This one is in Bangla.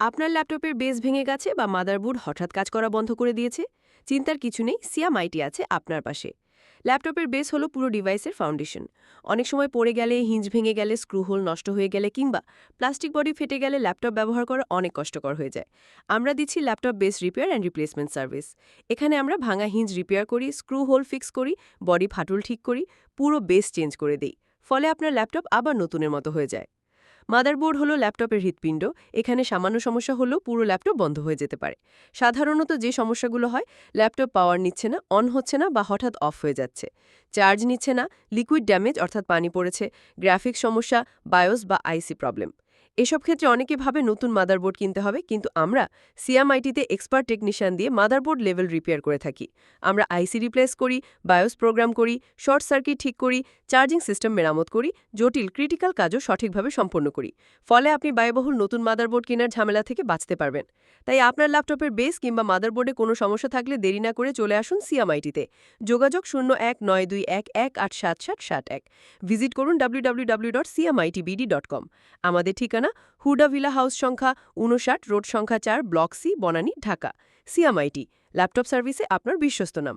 আপনার ল্যাপটপের বেস ভেঙে গেছে বা মাদারবোর্ড হঠাৎ কাজ করা বন্ধ করে দিয়েছে? চিন্তার কিছু নেই, সিয়াম আইটি আছে আপনার পাশে। ল্যাপটপের বেস হলো পুরো ডিভাইসের ফাউন্ডেশন। অনেক সময় পড়ে গেলে, হিঞ্জ ভেঙে গেলে, স্ক্রু হোল নষ্ট হয়ে গেলে কিংবা প্লাস্টিক বডি ফেটে গেলে ল্যাপটপ ব্যবহার করা অনেক কষ্টকর হয়ে যায়। আমরা দিচ্ছি laptop base repair and replacement service. এখানে আমরা ভাঙা হিঞ্জ রিপেয়ার করি, স্ক্রু হোল ফিক্স করি, বডি ফাটল ঠিক করি, পুরো বেস চেঞ্জ করে দিই। ফলে আপনার ল্যাপটপ আবার নতুনের মতো হয়ে যায়। মাদারবোর্ড হলো ল্যাপটপের হৃৎপিণ্ড, এখানে সামান্য সমস্যা হলেও পুরো ল্যাপটপ বন্ধ হয়ে যেতে পারে। সাধারণত যে সমস্যাগুলো হয়, ল্যাপটপ পাওয়ার নিচ্ছে না, অন হচ্ছে না বা হঠাৎ অফ হয়ে যাচ্ছে। চার্জ নিচ্ছে না, লিকুইড ড্যামেজ, অর্থাৎ পানি পড়েছে, গ্রাফিক্স সমস্যা, বায়োস বা আইসি প্রবলেম। এসব ক্ষেত্রে অনেকে ভাবে নতুন মাদারবোর্ড কিনতে হবে, কিন্তু আমরা সিএমআইটিতে এক্সপার্ট টেকনিশিয়ান দিয়ে মাদারবোর্ড লেভেল রিপেয়ার করে থাকি। আমরা আইসি রিপ্লেস করি বায়োস প্রোগ্রাম করি শর্ট সার্কিট ঠিক করি চার্জিং সিস্টেম মেরামত করি, জটিল ক্রিটিক্যাল কাজও সঠিকভাবে সম্পন্ন করি। ফলে আপনি ব্যয়বহুল নতুন মাদারবোর্ড কেনার ঝামেলা থেকে বাঁচতে পারবেন। তাই আপনার ল্যাপটপের বেস কিংবা মাদারবোর্ডে কোনো সমস্যা থাকলে দেরি না করে চলে আসুন সিএমআইটিতে যোগাযোগ শূন্য এক নয় দুই এক এক আট সাত সাত সাত এক। ভিজিট করুন ডাব্লিউ আমাদের ঠিকানা হুডা ভিলা হাউস সংখ্যা উনষাট রোড সংখ্যা চার, block C, Banani, Dhaka. CMIT, laptop সার্ভিসে আপনার বিশ্বস্ত নাম।